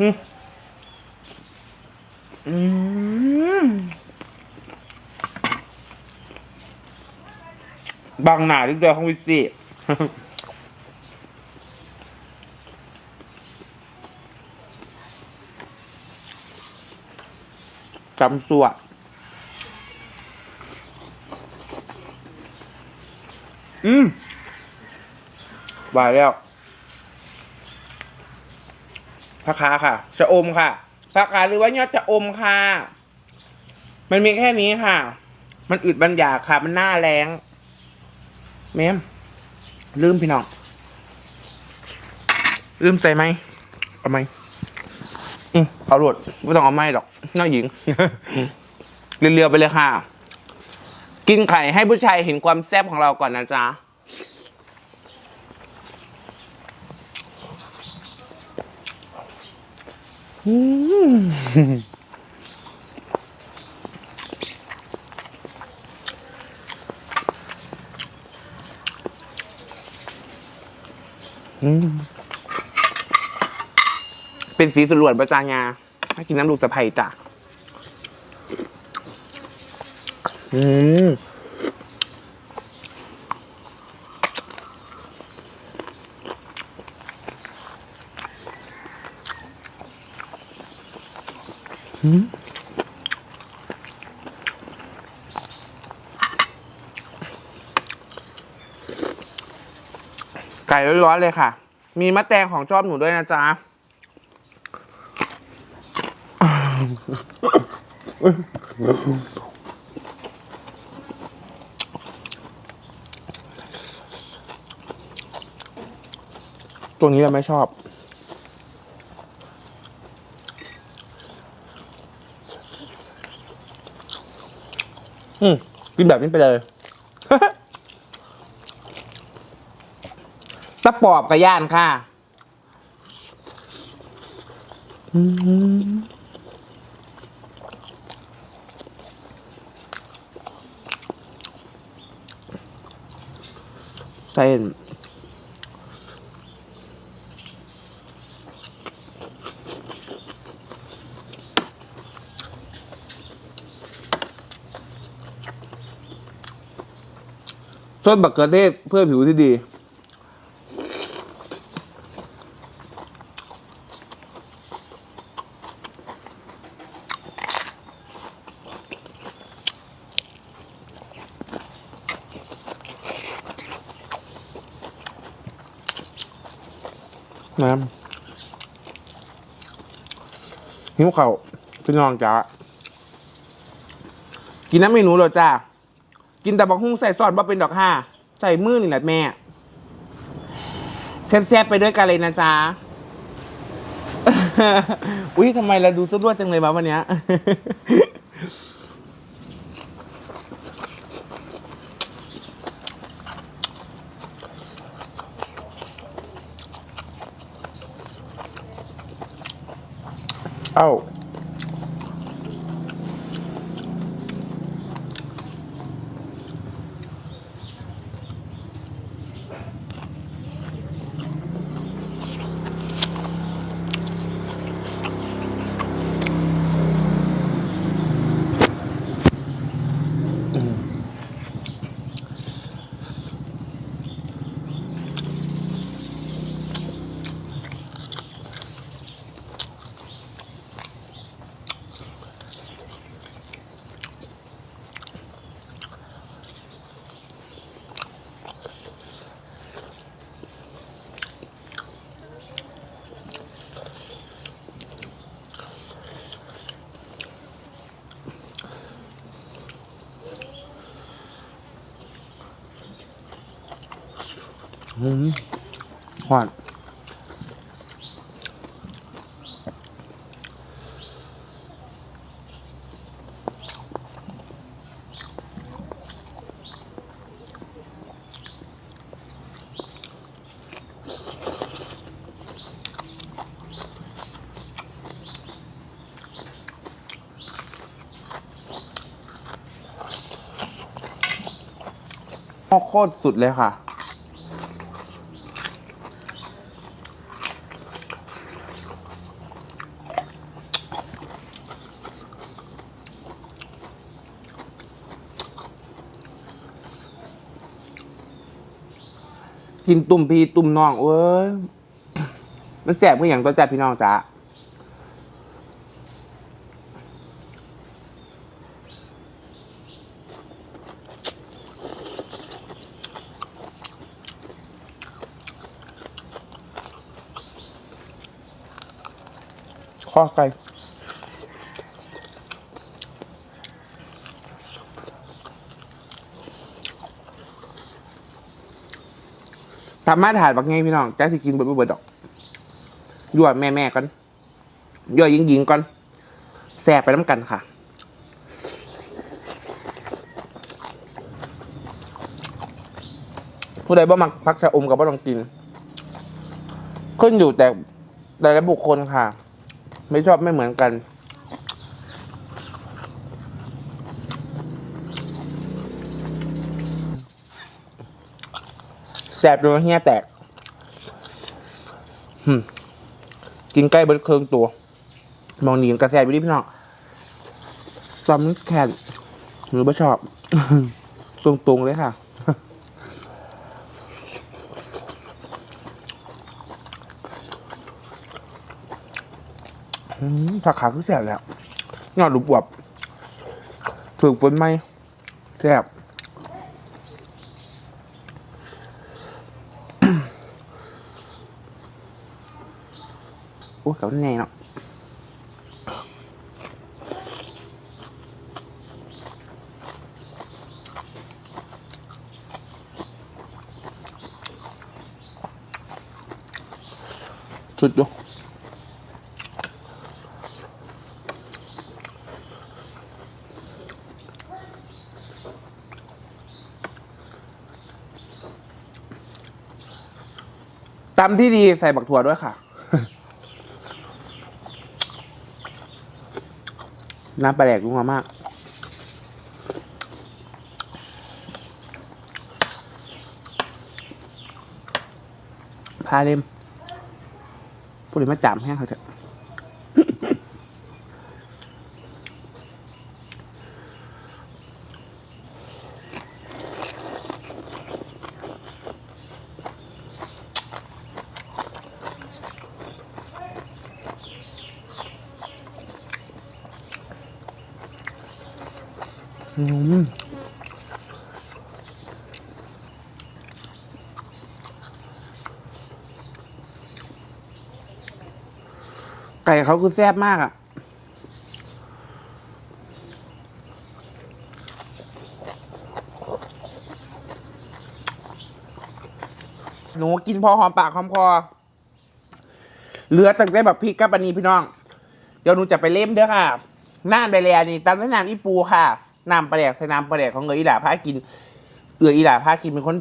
อืมบางหนาที่เจอของวิสซี่จำสัวอืมบายแล้ว พะคาค่ะจะอมค่ะพะคาหรือว่ายอดจะอมค่ะ มันมีแค่นี้ค่ะ มันอึดบันอยากค่ะ มันหน้าแรงแม่มลืมพี่น้องลืมใส่ไหมเอาไหมอืมเอาหลดไม่ต้องเอาไม้หรอกน้าหญิงเรียวๆไปเลยค่ะ กินไข่ให้ผู้ชายเห็นความแซ่บของเราก่อนนะจ๊ะ อืมอืม เป็นสีสลวนประจางาให้กินน้ำลูกสะไพจ้ะอืม ไก่ร้อนๆเลยค่ะ มีมะแตงของชอบหนูด้วยนะจ๊ะตัวนี้เราไม่ชอบ กินแบบนี้ไปเลยตะปอบกระย่านค่ะเส้น ซอสบักเกอร์เทศเพื่อผิวที่ดี น้ำหิวเขาวพี่น้องจ้ากินน้ำเมนูเหรอจ้า กินแต่บักฮุ้งใส่ซอสบ่เป็นดอกห้าใส่มือนี่แหละแม่แซ่บๆไปด้วยกันเลยนะจ๊ะอุ้ยทำไมเราดูสะดวดจังเลยวะวันเนี้ยเอ้า อืมหวานโคตรสุดเลยค่ะ กินตุ่มพีตุ่มน้องเว้ยมันแสบเพื่ออย่างตัวจัดพี่น้องจ้าข้อไก่ ทำมาถาดบักไงพี่น้องจ้าสิกินเบิดบ่เบิดดอกยั่วแม่แม่ก่อนยั่วยิงยิงก่อนแสบไปน้ำกันค่ะผู้ใดบ่มักพักชะอมกับบ่ต้องกิน ขึ้นอยู่แต่แต่ละบุคคลค่ะ ไม่ชอบไม่เหมือนกัน แสบจนเฮียแตกกินใกล้เบิดเคืองตัว มองหนีกระแสไปดิพี่น้องจำแค่หรือไม่ชอบ ตรงๆเลยค่ะอืมสาขาคือแสบแล้วยอดรูปวบฝึกฝนไหมแสบ อ้เขาแน่เนาะสุดอยู่ตำที่ดีใส่บักถั่วด้วยค่ะ น้ำปลาแดกลุงมาก พาเล่มพูดเลยมาจามแห้งเขาเถอะ อืมไก่เขาคือแซ่บมากอะ หนูกินพอหอมปากหอมคอ เหลือตั้งแต่แบบพริกกับอันนี้พี่น้อง เดี๋ยวหนูจะไปเล่มเด้อค่ะ น่านไปแล้วนี่ตามแนะนำอีปูค่ะ น้ำปลาแดกใส่น้ำปลาแดกของเงยอีหลาพากิน เอืออีหลาพากินเป็นคน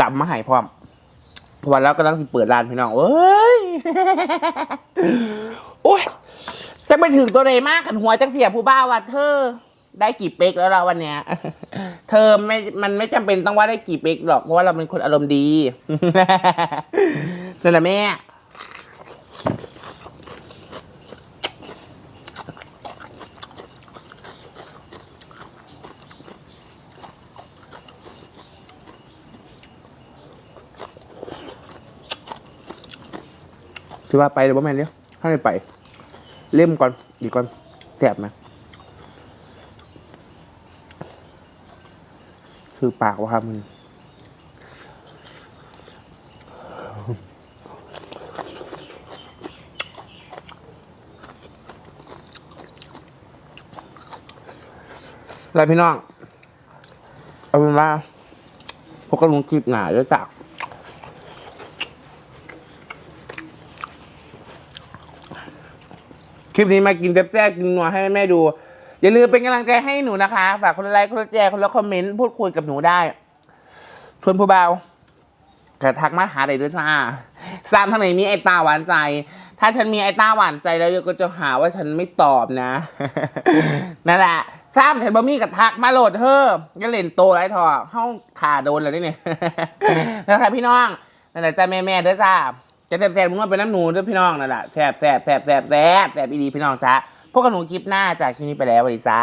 ตับมาให้พร้อมวันแล้วก็ต้องเปิดร้านพี่น้องเอ้ยโอ้ยจะไปถึงตัวใดมากกันหัวจังเสียผู้บ้าว่าเธอ ได้กี่เป๊กแล้วเราวันเนี้ย เธอไม่มันไม่จำเป็นต้องว่าได้กี่เป๊กหรอกเพราะว่าเราเป็นคนอารมณ์ดีนั่นแหละแม่ คือว่าไปหรือว่าแม่เลี้ยวถ้าไม่ไป เล่มก่อนอีกก่อนแสบไหมคือปากว่าครับมึงอะไรพี่น้อง เอาเป็นว่าพวกกำลังคลิปหนาด้วยจาก คลิปนี้มากินแซ่บๆกินนัวให้แม่ดู อย่าลืมเป็นกำลังใจให้หนูนะคะ ฝากคนละไลค์คนละแชร์คนละคอมเมนต์พูดคุยกับหนูได้ ชวนผู้เบากระทักมาหาได้ด้วยจ้าซามทางไหนมีไอ้ตาหวานใจ ถ้าฉันมีไอ้ตาหวานใจแล้วก็จะหาว่าฉันไม่ตอบนะ นั่นแหละซ้ำฉันบ่มีกระทักมาโหลดเธอก็เล่นโตไรทอเข้าขาโดนเลยนี่เนี่ยนะครับพี่น้องนั่นแหละจ้าแม่แม่ๆเด้อจ้า จะแซ่บๆมึงว่าเป็นน้ำหนูด้วยพี่น้องนั่นแหละแซ่บแซ่บแซ่บแซ่บแซ่บแซ่บอีดีพี่น้องจ้าพวกกับหนูคลิปหน้าจากคลิปนี้ไปแล้วสวัสดีจ้า